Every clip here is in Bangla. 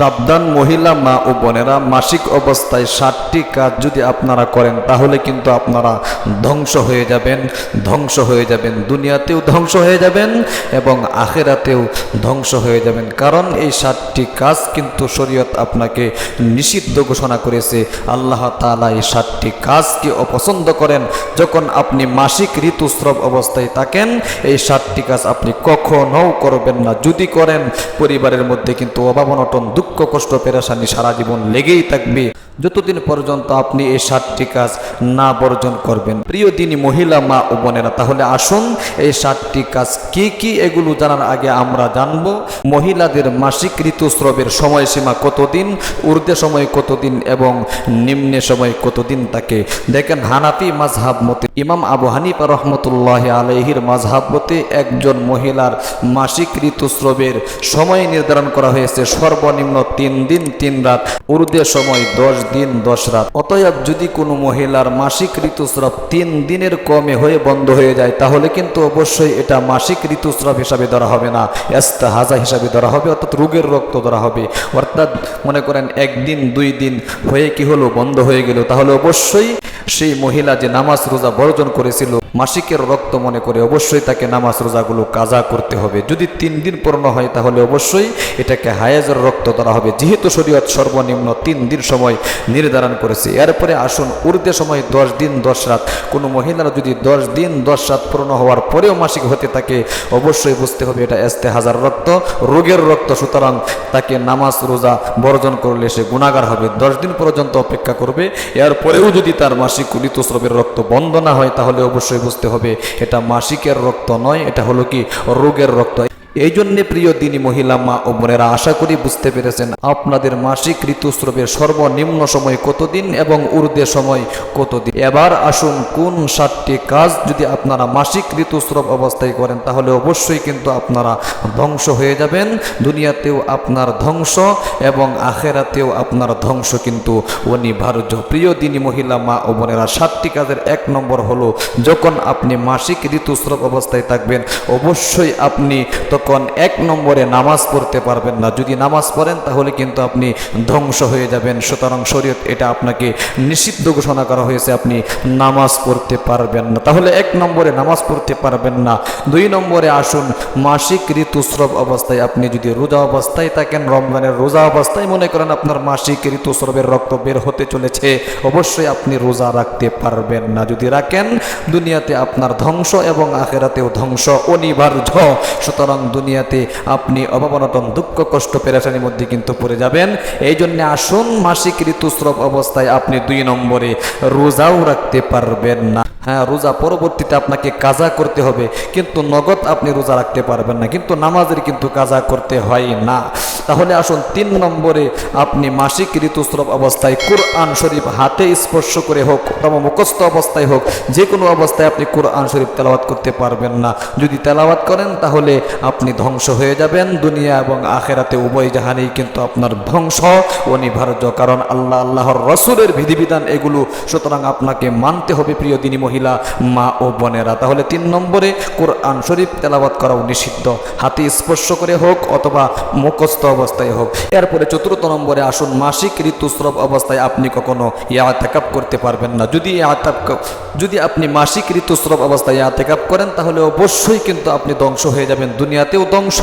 সাবধান মহিলা মা ও বোনেরা, মাসিক অবস্থায় ষাটটি কাজ যদি আপনারা করেন, তাহলে কিন্তু আপনারা ধ্বংস হয়ে যাবেন, ধ্বংস হয়ে যাবেন, দুনিয়াতেও ধ্বংস হয়ে যাবেন এবং আখেরাতেও ধ্বংস হয়ে যাবেন। কারণ এই ষাটটি কাজ কিন্তু শরীয়ত আপনাকে নিষিদ্ধ ঘোষণা করেছে। আল্লাহ তাআলা এই ষাটটি কাজকে অপছন্দ করেন। যখন আপনি মাসিক ঋতুস্রব অবস্থায় থাকেন, এই ষাটটি কাজ আপনি কখনও করবেন না। যদি করেন, পরিবারের মধ্যে কিন্তু অভাব অনটন দুঃখ, কষ্ট, পেরেশানি সারা জীবন লেগেই থাকবে। যতদিন পর্যন্ত আপনি এই ষাটটি কাজ না বর্জন করবেন, প্রিয় দিনী মহিলা, মা ও বোনেরা, তাহলে আসুন এই ষাটটি কাজ কি কি এগুলো জানার আগে আমরা জানব, মহিলাদের মাসিক ঋতুস্রবের সময়সীমা কতদিন, ঊর্ধ্বে সময় কতদিন এবং নিম্নে সময় কতদিন থাকে দেখেন হানাফি মাঝহাব মতে, ইমাম আবু হানিফা রহমতুল্লাহ আলহির মাঝহাব মতে, একজন মহিলার মাসিক ঋতুস্রবের সময় নির্ধারণ করা হয়েছে সর্বনিম্ন তিন দিন, তিন রাত ঊর্ধ্বে সময় দশ দিন, দশ রাত। অতএব যদি কোনো মহিলার মাসিক ঋতুস্রাব তিন দিনের কমে হয়ে বন্ধ হয়ে যায়, তাহলে কিন্তু অবশ্যই এটা মাসিক ঋতুস্রাব হিসাবে ধরা হবে না। হাজা হিসাবে ধরা হবে, অর্থাৎ রোগের রক্ত ধরা হবে। অর্থাৎ মনে করেন একদিন, দুই দিন হয়ে কি হলো, বন্ধ হয়ে গেল। তাহলে অবশ্যই সেই মহিলা যে নামাজ রোজা বর্জন করেছিল, মাসিকের রক্ত মনে করে অবশ্যই তাকে নামাজ রোজাগুলো কাজা করতে হবে। যদি তিন দিন পূর্ণ হয়, তাহলে অবশ্যই এটাকে হায়াজের রক্ত ধরা হবে। যেহেতু শরীয়ত সর্বনিম্ন তিন দিন সময় নির্ধারণ করেছে। এরপরে আসুন ঊর্ধ্বে সময় দশ দিন, দশ রাত। কোনো মহিলার যদি দশ দিন, দশ রাত পূর্ণ হওয়ার পরেও মাসিক হতে থাকে, অবশ্যই বুঝতে হবে এটা এস্তে হাজার রক্ত, রোগের রক্ত। সুতরাং তাকে নামাজ, রোজা বর্জন করলে সে গুণাগার হবে। দশ দিন পর্যন্ত অপেক্ষা করবে। এরপরেও যদি তার মাসিক ঋতুস্রবের রক্ত বন্ধ না হয়, তাহলে অবশ্যই বুঝতে হবে এটা মাসিকের রক্ত নয়, এটা হলো কি? রোগের রক্ত। এই জন্য প্রিয় দিনী মহিলা মা ও বোনেরা, আশা করি বুঝতে পেরেছেন আপনাদের মাসিক ঋতুস্রবের সর্বনিম্ন সময় কতদিন এবং ঊর্ধ্বে সময় কতদিন। এবার আসুন, কোন সাতটি কাজ যদি আপনারা মাসিক ঋতুস্রব অবস্থায় করেন, তাহলে অবশ্যই কিন্তু আপনারা ধ্বংস হয়ে যাবেন। দুনিয়াতেও আপনার ধ্বংস এবং আখেরাতেও আপনার ধ্বংস কিন্তু অনিবার্য। প্রিয় দিনী মহিলা মা ও বোনেরা, সাতটি কাজের এক নম্বর হলো, যখন আপনি মাসিক ঋতুস্রব অবস্থায় থাকবেন, অবশ্যই আপনি এক নম্বরে নামাজ পড়তে পারবেন না, যদি নামাজ পড়েন, তাহলে কিন্তু আপনি ধ্বংস হয়ে যাবেন। সুতরাং শরীয়ত এটা আপনাকে নিষিদ্ধ ঘোষণা করা হয়েছে, আপনি নামাজ পড়তে পারবেন না। তাহলে এক নম্বরে নামাজ পড়তে পারবেন না। দুই নম্বরে আসুন, মাসিক ঋতুস্রব অবস্থায় আপনি যদি রোজা অবস্থায় থাকেন, রমজানের রোজা অবস্থায় মনে করেন আপনার মাসিক ঋতুস্রবের রক্ত বের হতে চলেছে, অবশ্যই আপনি রোজা রাখতে পারবেন না। যদি রাখেন, দুনিয়াতে আপনার ধ্বংস এবং আখেরাতেও ধ্বংস, অনিবার্য। সুতরাং দুনিয়াতে আপনি অভাবনটন দুঃখ, কষ্ট, পেরেশানির মধ্যে কিন্তু পড়ে যাবেন। এই জন্য আসুন, মাসিক ঋতুস্রব অবস্থায় আপনি দুই নম্বরে রোজাও রাখতে পারবেন না। হ্যাঁ রোজা পরবর্তীতে আপনাকে কাজা করতে হবে, কিন্তু নগদ আপনি রোজা রাখতে পারবেন না, কিন্তু নামাজের কিন্তু কাজা করতে হয় না। তাহলে আসুন, তিন নম্বরে আপনি মাসিক ঋতুস্রব অবস্থায় কোরআন শরীফ হাতে স্পর্শ করে হোক, অথবা মুখস্থ অবস্থায় হোক যে কোনো অবস্থায় আপনি কোরআন শরীফ তেলাওয়াত করতে পারবেন না। যদি তেলাওয়াত করেন, তাহলে আপনি ধ্বংস হয়ে যাবেন, দুনিয়া এবং আখেরাতে উভয় জাহানেই কিন্তু আপনার ধ্বংস, অনিবার্য, কারণ আল্লাহ, আল্লাহর রসুলের বিধিবিধান এগুলো, সুতরাং আপনাকে মানতে হবে, প্রিয় দিনী মহিলা মা ও বোনেরা, তাহলে তিন নম্বরে কোরআন শরীফ তেলাওয়াত করাও নিষিদ্ধ। হাতে স্পর্শ করে হোক অথবা মুখস্থ অবস্থায় হোক। এরপরে চতুর্থ নম্বরে আসুন, মাসিক ঋতুস্রব অবস্থায় আপনি কখনো ইয়াতেকাপ করতে পারবেন না। যদি যদি আপনি মাসিক ঋতুস্রব অবস্থায় ইয়াতেকাপ করেন, তাহলে অবশ্যই কিন্তু আপনি ধ্বংস হয়ে যাবেন। দুনিয়াতেও ধ্বংস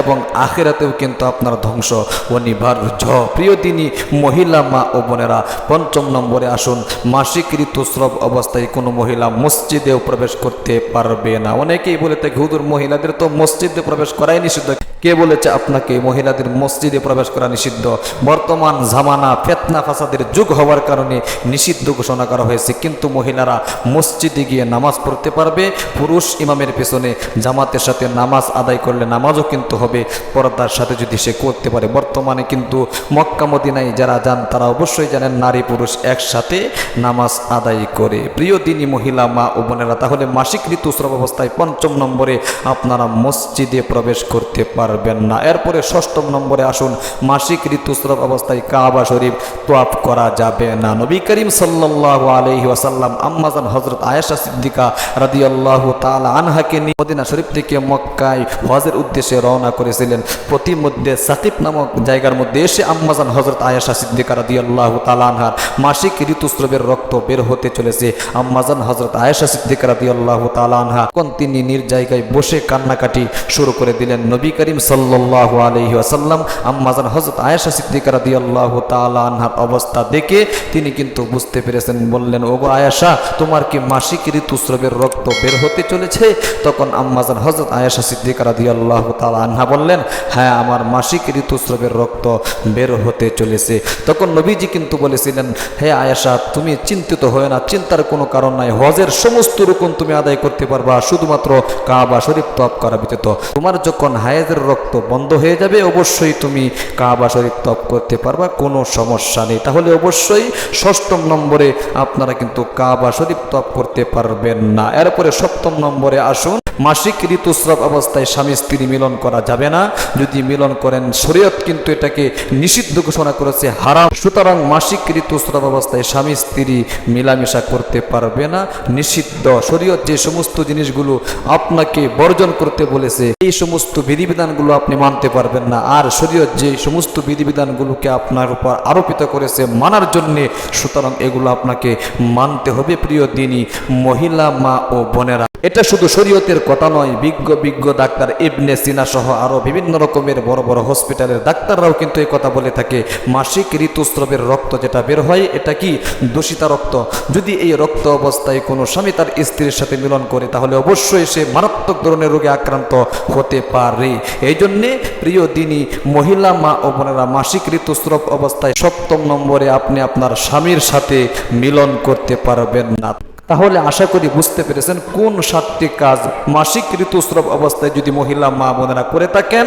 এবং আখেরাতেও কিন্তু আপনার ধ্বংস। অনিবার্য। প্রিয় তিনি মহিলা মা ও বোনেরা, পঞ্চম নম্বরে আসুন, মাসিক ঋতুস্রব অবস্থায় কোনো মহিলা মসজিদেও প্রবেশ করতে পারবে না। অনেকেই বলে থাকে হুদুর মহিলাদের তো মসজিদে প্রবেশ করাই নিষিদ্ধ। কে বলেছে আপনাকে, মহিলাদের মসজিদে প্রবেশ করা নিষিদ্ধ? বর্তমান জামানা ফেতনা ফাসাদের যুগ হওয়ার কারণে নিষিদ্ধ ঘোষণা করা হয়েছে। কিন্তু মহিলারা মসজিদে গিয়ে নামাজ পড়তে পারবে, পুরুষ ইমামের পেছনে জামাতের সাথে নামাজ আদায় করলে নামাজও কিন্তু হবে, পর্দার সাথে যদি সে করতে পারে। বর্তমানে কিন্তু মক্কা, মদিনায় যারা যান, তারা অবশ্যই জানেন নারী, পুরুষ একসাথে নামাজ আদায় করে। প্রিয় দিনী মহিলা মহিলা, মা ও বোনেরা, তাহলে মাসিক ঋতুস্রাব অবস্থায় পঞ্চম নম্বরে আপনারা মসজিদে প্রবেশ করতে পারবেন না। এরপরে ষষ্ঠম নম্বরে আসুন, মাসিক ঋতুস্রাব অবস্থায় কাবা শরীফ তোয়াপ করা যাবে না। নবী করিম সাল্লাল্লাহু আলাইহি ওয়াসাল্লাম আম্মাজান হজরত আয়েশা সিদ্দিকা রাদিয়াল্লাহু তাআলা আনহাকে নিয়ে মদিনা শরীফ থেকে মক্কায় হজের উদ্দেশ্যে রওনা করেছিলেন। প্রতিমধ্যে সাকিব নামক জায়গার মধ্যে এসে আম্মাজান হজরত আয়েশা সিদ্দিকা রাদিয়াল্লাহু তাআলা আনহার মাসিক ঋতুস্রাবের রক্ত বের হতে চলেছে। আম্মাজান হজরত আয়েশা সিদ্দিকা রাদিয়াল্লাহু তাআলা আনহা কোন তিনি নির জায়গায় বসে কান্নাকাটি শুরু করে দিলেন। নবী করিম সাল্লাল্লাহু আলাইহি ওয়াসাল্লাম আম্মাজান হজরত আয়েশা সিদ্দিকা রাদিয়াল্লাহু তাআলা আনহার অবস্থা দেখে তিনি কিন্তু বুঝতে পেরেছেন, বললেন, ওগো আয়েশা, তোমার কি মাসিক ঋতুস্রাবের রক্ত বের হতে চলেছে? তখন আম্মাজান হজরত আয়েশা সিদ্দিকা রাদিয়াল্লাহু তাআলা আনহা বললেন হ্যাঁ আমার মাসিক ঋতুস্রবের রক্ত বের হতে চলেছে। তখন নবীজি কিন্তু বলেছিলেন, হে আয়েশা, তুমি চিন্তিত হয়ে না, চিন্তার কোনো কারণ নাই। হজের সমস্ত রকম তুমি আদায় করতে পারবা, শুধুমাত্র কাবা শরীফ তপ করা ব্যতীত। তোমার যখন হায়েজের রক্ত বন্ধ হয়ে যাবে, অবশ্যই তুমি কাবা শরীফ তপ করতে পারবা, কোনো সমস্যা নেই। তাহলে অবশ্যই ষষ্ঠম নম্বরে আপনারা কিন্তু কাবা শরীফ তপ করতে পারবেন না। এরপরে সপ্তম নম্বরে আসুন। মাসিক ঋতুস্রাব অবস্থায় স্বামী স্ত্রী মিলন করা যাবে না। যদি মিলন করেন, শরীয়ত কিন্তু এটাকে নিষিদ্ধ ঘোষণা করেছে, হারাম। সুতরাং মাসিক ঋতুস্রাব অবস্থায় স্বামী স্ত্রী মিলামেশা করতে পারবে না। নিষিদ্ধ। শরীয়ত যে সমস্ত জিনিসগুলো আপনাকে বর্জন করতে বলেছে, এই সমস্ত বিধিবিধানগুলো আপনি মানতে পারবেন না। আর শরীয়ত যে সমস্ত বিধিবিধানগুলোকে আপনার উপর আরোপিত করেছে মানার জন্যে, সুতরাং এগুলো আপনাকে মানতে হবে প্রিয় দিনী মহিলা, মা ও বোনেরা। এটা শুধু শরীয়তের কথা নয়, বিজ্ঞ বিজ্ঞ ডাক্তার ইবনে সিনা সহ আরও বিভিন্ন রকমের বড় বড় হসপিটালের ডাক্তাররাও কিন্তু এই কথা বলে থাকে। মাসিক ঋতুস্রাবের রক্ত যেটা বের হয়, এটা কি? দূষিতা রক্ত। যদি এই রক্ত অবস্থায় কোনো স্বামী তার স্ত্রীর সাথে মিলন করে, তাহলে অবশ্যই সে মারাত্মক ধরনের রোগে আক্রান্ত হতে পারে। এই জন্যে প্রিয় দিনী, মহিলা মা ও বোনেরা, মাসিক ঋতুস্রব অবস্থায় সপ্তম নম্বরে আপনি আপনার স্বামীর সাথে মিলন করতে পারবেন না। তাহলে আশা করি বুঝতে পেরেছেন কোন সাতটি কাজ মাসিক ঋতুস্রাব অবস্থায় যদি মহিলা মা বোনেরা করে থাকেন,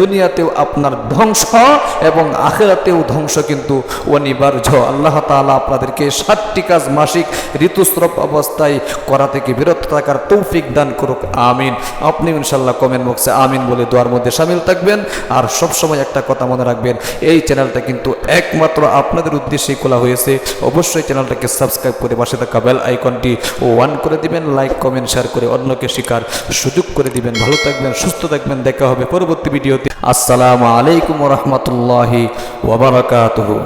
দুনিয়াতেও আপনার ধ্বংস এবং আখেরাতেও ধ্বংস কিন্তু অনিবার্য। আল্লাহ তাআলা আপনাদেরকে সাতটি কাজ মাসিক ঋতুস্রাব অবস্থায় করা থেকে বিরত থাকার তৌফিক দান করুক, আমিন। আপনি ইনশাল্লাহ কমেন্ট বক্সে আমিন বলে দোয়ার মধ্যে সামিল থাকবেন। আর সবসময় একটা কথা মনে রাখবেন, এই চ্যানেলটা কিন্তু একমাত্র আপনাদের উদ্দেশ্যেই খোলা হয়েছে। অবশ্যই চ্যানেলটাকে সাবস্ক্রাইব করে পাশে থাকা বেল আইকনটি ওয়ান করে দিবেন, লাইক, কমেন্ট শেয়ার করে অন্যকে শিকার সুযোগ করে দিবেন। ভালো থাকবেন, সুস্থ থাকবেন। দেখা হবে পরবর্তী ভিডিওতে। আসসালামু আলাইকুম রহমতুল্লাহি ওবরাকাতুহু